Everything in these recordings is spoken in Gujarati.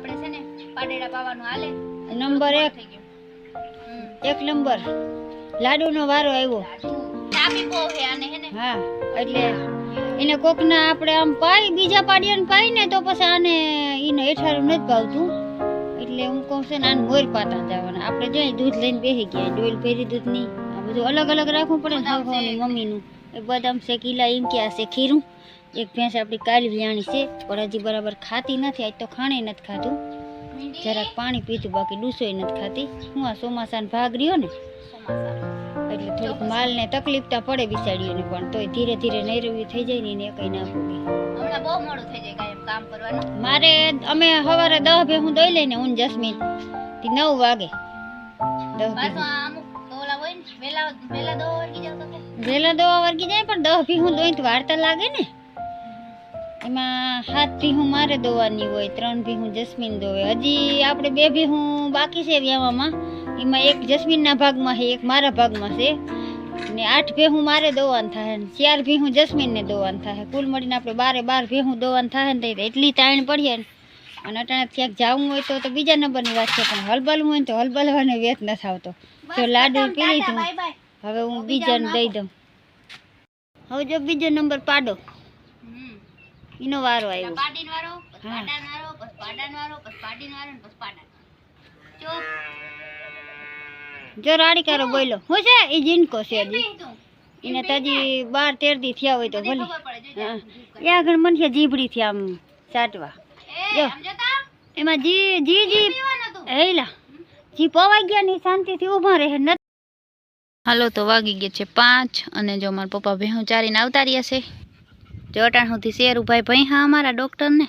આપણે છે ને પાડેડા પાવાનું હાલે. નંબર એક. એક નંબર. લાડુનો વારો આવ્યો. ચાપી બહુ હે આને હે ને? હા એટલે એને કોકના આપણે આમ પાઈ બીજા પાડિયાને પાઈ ને તો પછી આને એને હેઠારું નથી ભાવતું એટલે હું કહું છું ને આને મોર પાતા જવાના. આપણે જોઈએ દૂધ લઈને બેસી ગયા ડોલ ભેરી દૂધ નહીં આ બધું અલગ અલગ રાખવું પડે ને મમ્મીનું. એ બદામ છે કિલા એમ ક્યાં છે ખીરું. એક ભેંસ આપણી કાલી વ્યાણી છે પણ હજી બરાબર ખાતી નથી આજ તો ખાણે નથી ખાતું જરાક પાણી પીતું બાકી ડૂસોય નથી ખાતી હું આ ચોમાસાનો ભાગ રહ્યો ને. એટલે થોડુંક માલને તકલીફતા પડે બિસાડીઓને પણ તોય ધીરે ધીરે નૈરવ્યું થઈ જાય ને એને કઈ ના કરવાનું. મારે અમે સવારે દહ ભેહું દોઈ લઈને હું જસ્મીનથી નવ વાગે. દહ વેલા દવા તો વર્ગી જાય પણ દહ ભીહું દોઈ તો વાર્તા લાગે ને. એમાં સાત ભીહું મારે દોવાની હોય ત્રણ ભીહું જસ્મીન દોવે. હજી આપણે બે ભીહું બાકી છે વ્યાવામાં. એમાં એક જસ્મીનના ભાગમાં છે એક મારા ભાગમાં છે. ને આઠ ભેહું મારે દોવાનું થાય ને ચાર ભીહું જસ્મીનને દોવાનું થાય કુલ મળીને આપણે બારે બાર ભેહું દોવાનું થાય ને તો એટલી તાણ પડીએ ને. અને અટાણે ક્યાંક જવું હોય તો તો બીજા નંબરની વાત છે પણ હલબલવું હોય ને તો હલબલવાનો વેત નથી આવતો જો લાડુ પી લીધું હવે હું બીજાને દઈ દઉં. હવે જો બીજો નંબર પાડો. એનો વારો આવ્યો. પાડીન વારો પછી પાડાન વારો પછી પાડાન વારો પછી પાડીન વારો ને પછી પાડાન ચોપ જો. રાડીકારો બોલો હું? છે? એ જીનકો છે હજી. એને તાજી બાર તેર દી થયા હોય તો ભલે. હા. એ આગળ મન છે જીભડી થી આમ સાટવા જો. એમાં જી જી જી. હેલા જી પવાઈ ગયા ની શાંતિથી ઊભા રહે. હાલો તો વાગી ગયા છે પાંચ અને જો મારા પપ્પા ભેહું ચારીને આવતા રહ્યા છે જો અટાણ સુધી શેર ઉભાઈ ભાઈ હા અમારા ડૉક્ટરને.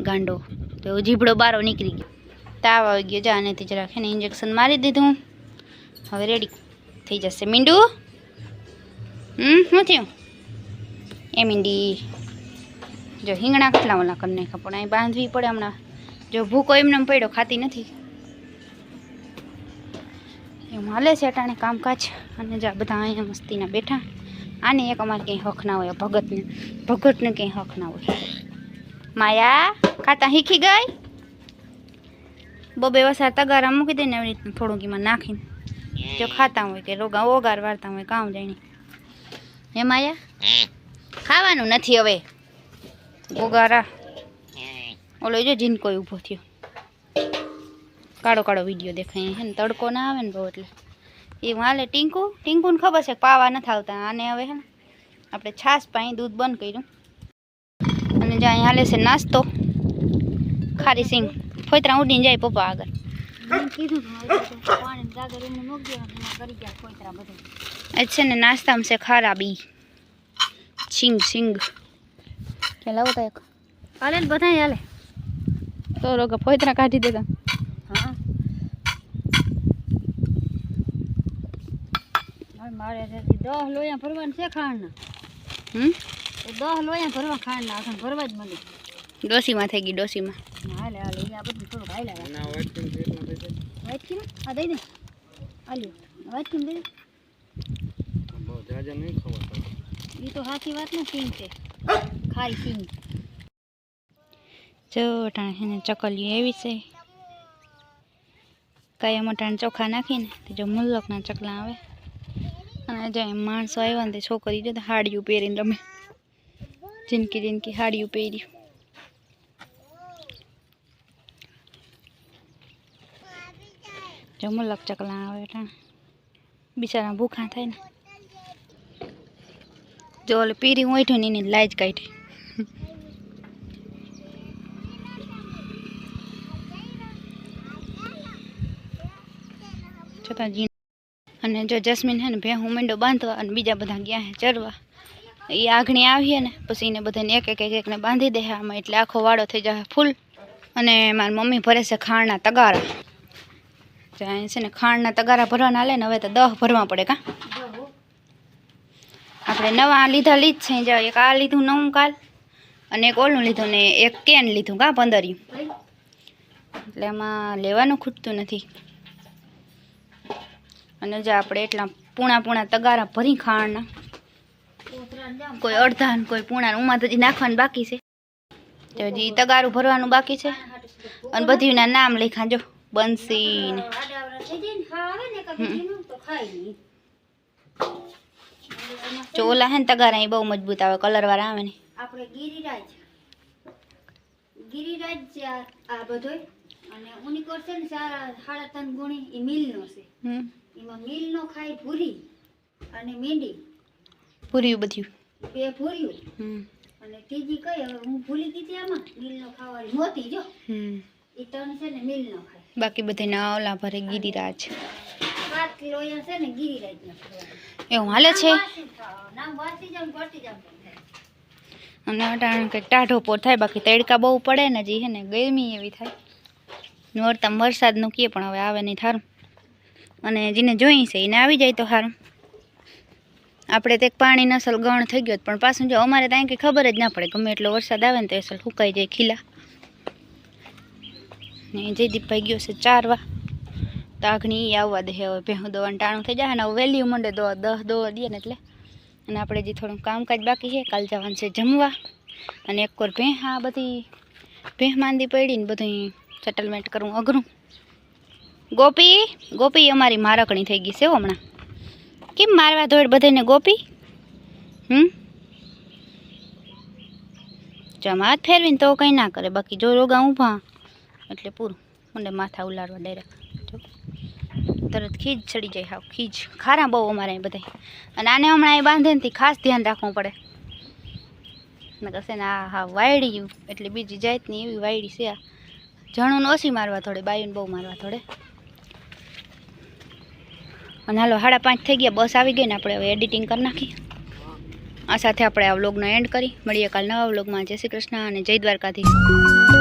ગાંડો, તો જીભડો બારો નીકળી ગયો. તાવ આવી ગયો, જા, આનેથી જરાક એને ઇન્જેક્શન મારી દીધું હવે રેડી થઈ જશે. મીંડુ? હમ, શું થયું? એ મીંડી, જો હિંગણા કેટલા ઓલા કરી પણ અહીં બાંધવી પડે હમણાં. જો ભૂકો એમને એમ પડ્યો, ખાતી નથી. એમ હાલે છે અટાણે કામકાજ. અને જા, બધા અહીંયા મસ્તીના બેઠા. આને એક અમારે કંઈ હક ના હોય, ભગતને ભગતને કંઈ હક ના હોય. માયા, ખાતા શીખી ગઈ? બબે વસા તગારા મૂકી દઈને એવી રીતના થોડુંક એમાં નાખીને. જો ખાતા હોય કે રોગા ઓગાર વાળતા હોય, કામ જાણી. હે માયા? ખાવાનું નથી હવે. ઓગારા. ઓલો જો જીનકો ઊભો થયો. કાળો કાળો વીડિયો દેખાય. છે ને તડકો ના આવે ને બહુ એટલે. એ હાલે ટીંકુ ટીંકુને ખબર છે પાવા નથી આવતા. આને હવે હે ને આપણે છાશ પાણી દૂધ બંધ કર્યું. અને જ્યાં અહીં હાલે છે નાસ્તો. ખારી સિંગ. ફોતરા ઉડીને જાય પપ્પા આગળ. છે ને નાસ્તામાં છે ખારા બી. સિંગ સિંગ લાવો તો એક. હાલે બધા હાલે. તો રોગા ફોતરા કાઢી દેતા. મારે દહ લોયા ભરવાનું છે ખાંડના. હમ? દહ લોયા ભરવા ખાંડના આખા ભરવા જ મને ડોસીમાં થઈ ગઈ ડોસીમાં. હાલે હાલે અહીંયા બધું થોડું હાલે. વાઇટ કિલો આ દઈ દે. આલ્યો વાઇટ કિલો દઈ દે. એ તો સાચી વાત ને સિંગ છે. ખાય સિંગ જો છે ને એવી છે. અટાણે ચોખા નાખીને તે જો મુલ્લકના ચકલા આવે. અને જો માણસો આવ્યા ને તે છોકરી જો હાડીયું પહેરીને રમે. જિંદગી જિંદગી હાડિયું પહેર્યું. જો મુલક ચકલા આવે એટલે બિચારા ભૂખા થાય ને. જો ઓલે પીરી ઓઠું ને એની લાજ કાઢી. છતાં અને જો જસ્મીન હે ને ભેહું મંડો બાંધવા અને બીજા બધા ગયા હે ચરવા. એ આગણી આવીએ ને, પછી એને બધાને એક એક એક એકને બાંધી દે આમાં એટલે આખો વાળો થઈ જાય ફૂલ. અને મારી મમ્મી ભરે છે ખાણના તગારા. જાય છે ને ખાણના તગારા ભરવાના હાલે ને, હવે તો દહ ભરવા પડે કાં? આપણે નવા લીધા લીધ છે, જો એક આ લીધું નવું કાલ, અને એક ઓલું લીધું ને એક કેન લીધું કાં, પંદરિયું. એટલે એમાં લેવાનું ખૂટતું નથી. અને જે આપણે એટલા પૂણા પૂણા તગારા ભરી ખાવાના. કોઈ અડધા કોઈ પૂણા ઉમા તો નાખવાનું બાકી છે. તો હજી તગારું ભરવાનું બાકી છે. અને બધીના નામ લખ્યા જો બંસી ને જો ઓલા હે ને તગારા એ બહુ મજબૂત આવે કલર વાળા આવે ને. આપણે ગિરિરાજ. ગિરિરાજ આ બધો અને ઉની કરશે ને સાડા ત્રણ ગુણી એ મિલનો છે. હમ. એમાં મિલનો ખાય ભૂરી અને મીંડી પૂર્યું બધું. બે ભૂર્યું. હમ. અને ત્રીજી કઈ હવે હું ભૂલી ગઈ આમાં મિલનો ખાવાની મોતી જો. હમ. એ ત્રણ છે ને મિલનો ખાય. બાકી બધાના ઓલા ભરે ગિરિરાજ. પાંચ લોયા છે ને ગિરિરાજ ના એવું હાલે છે? નામ વાંચી ખાવા. ઘટી તમને. અને અટાણે કંઈક ટાઢો પોર થાય બાકી તડકા બહુ પડે ને જી હે ને ગરમી એવી થાય. નોરતામ વરસાદનું કીએ પણ હવે આવે નહીં થારું. અને જેને જોઈ છે, એને આવી જાય તો સારું. આપણે તે પાણીનો અસલ ગણ થઈ ગયો પણ પાછું જો અમારે ત્યાં કંઈ ખબર જ ના પડે, ગમે એટલો વરસાદ આવે ને તો અસલ સુકાઈ જાય ખીલા. ને જયદીપભાઈ ગયો છે ચારવા તો આગણી ઈ આવવા દે, હવે ભેહું દવાનું ટાણું થઈ જાય ને, હવે વહેલી મંડે દો દસ દો દે ને એટલે. અને આપણે જે થોડું કામકાજ બાકી છે, કાલ જવાનું છે જમવા. અને એક કોર ભેં આ બધી ભેં માંદી પડી ને બધું સેટલમેન્ટ કરવું અઘરું. ગોપી ગોપી અમારી મારકણી થઈ ગઈ છે હમણાં. કેમ મારવા ધોડ બધાને ગોપી? હમ? જમ હાથ ફેરવીને તો કંઈ ના કરે, બાકી જો રોગા ઊભા, એટલે પૂરું. મને માથા ઉલાડવા ડાયરેક્ટ તરત ખીજ ચડી જાય હાવ, ખીજ. ખારા બહુ અમારે બધા અને આને હમણાં એ બાંધે ખાસ ધ્યાન રાખવું પડે. કશે ને આ હા વાયડી એટલે બીજી જાતની એવી વાયડી છે આ. જણું ઓછી મારવા થોડે બાયુને બહુ મારવા થોડે અને હાલો સાડા પાંચ થઈ ગયા, બસ આવી ગઈ ને આપણે હવે એડિટિંગ કરી નાખીએ. આ સાથે આપણે આ વ્લોગનો એન્ડ કરી. મળીએ કાલ નવા વ્લોગમાં જય શ્રી કૃષ્ણ અને જય દ્વારકાધીશ.